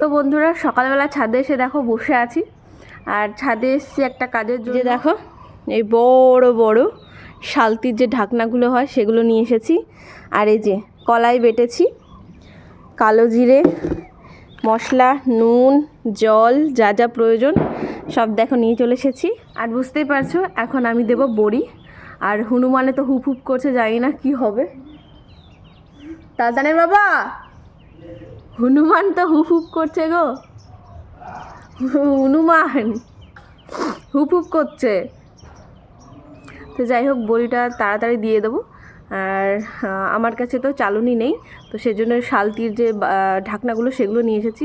তো বন্ধুরা সকালবেলা ছাদে এসে দেখো বসে আছি। আর ছাদে এসছি একটা কাজের জন্য যে দেখো এই বড় বড় শালতির যে ঢাকনাগুলো হয় সেগুলো নিয়ে এসেছি। আর এই যে কলাই বেটেছি কালো জিরে মশলা নুন জল যা যা প্রয়োজন সব দেখো নিয়ে চলে এসেছি। আর বুঝতেই পারছ এখন আমি দেব বড়ি। আর হনুমানে তো হুপ হুপ করছে জানি না কি হবে। তালতানের বাবা! হনুমান তো হুপ হুপ করছে গো। হনুমান, হুপ হুপ করছে। তো যাই হোক, বড়িটা তাড়াতাড়ি দিয়ে দেবো। আর আমার কাছে তো চালুনি নেই, তো সেজন্য শালতির যে ঢাকনাগুলো সেগুলো নিয়ে এসেছি।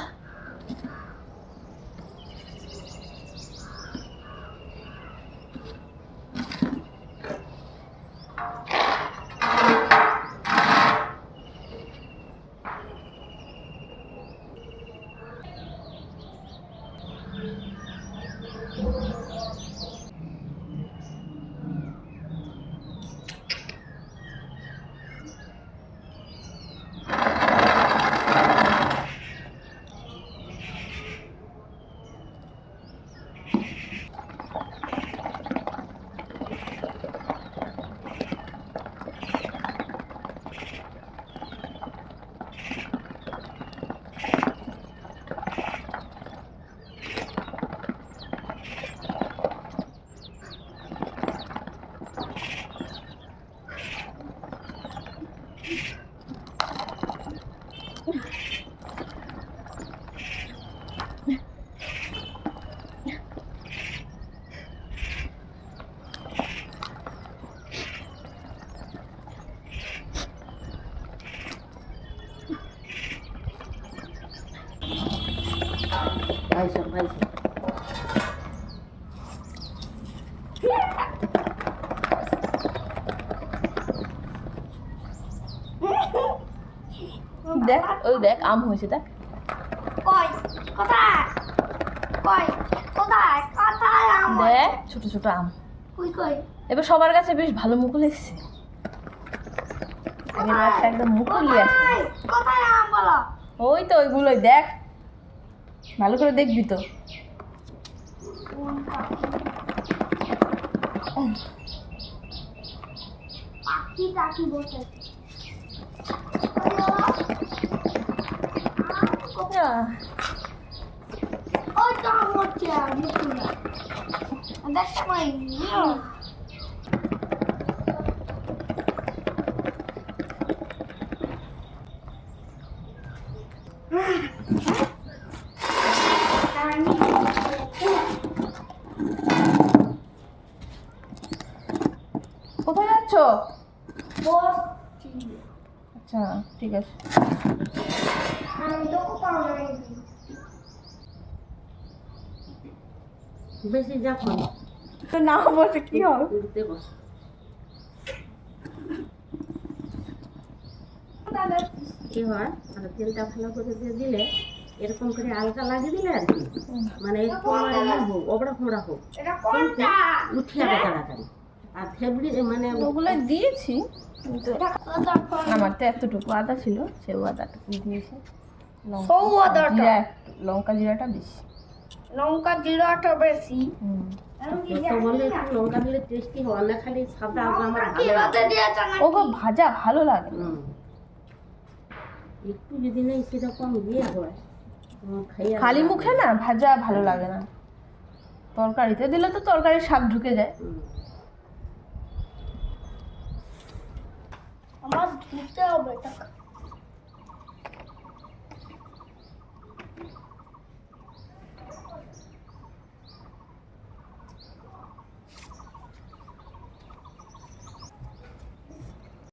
দেখ ওই দেখ আম হয়েছে দেখ। কোথায়? কই? কোথায়? কোথায় আমার দেখ ছোট ছোট আম। কই কই? এবার সবার কাছে বেশ ভালো মুকুল এসছে আগের বারটা একদম মুকুলই আছে। কোথায়? কোথায় আম বলো? ওই তো ওইগুলোই দেখ। ভালো করে দেখবি তো। পাখি টাকি বসে করছে আর নতুনরা দেখতে পাই কোথায় যাচ্ছ? আচ্ছা ঠিক আছে। বেশি যখন তো না বসে কি হবে? উঠতে বস। কি হয়? মানে তেলটা ভালো করে দিয়ে দিলে এরকম করে আলগা লাগিয়ে দিলে আর কি। মানে হোক ওবড়া ফোবড়া হোক। কিন্তু উঠে যাবে তাড়াতাড়ি। আর ফেবরি মানে ওগুলো দিয়েছি কিন্তু আমার তো এতটুকু আদা ছিল সেও আদাটুকু দিয়েছি। লঙ্কা- সৌ জিরা লঙ্কা জিরাটা বেশি। লঙ্কা জিরাটা বেশি। না। না ভাজা ভালো লাগে। একটু যদি নেই সেরকম ইয়ে হয়। খালি মুখে না ভাজা ভালো লাগে না। তরকারিতে দিলে তো তরকারির স্বাদ ঢুকে যায়। আমার ধুতে হবে এটা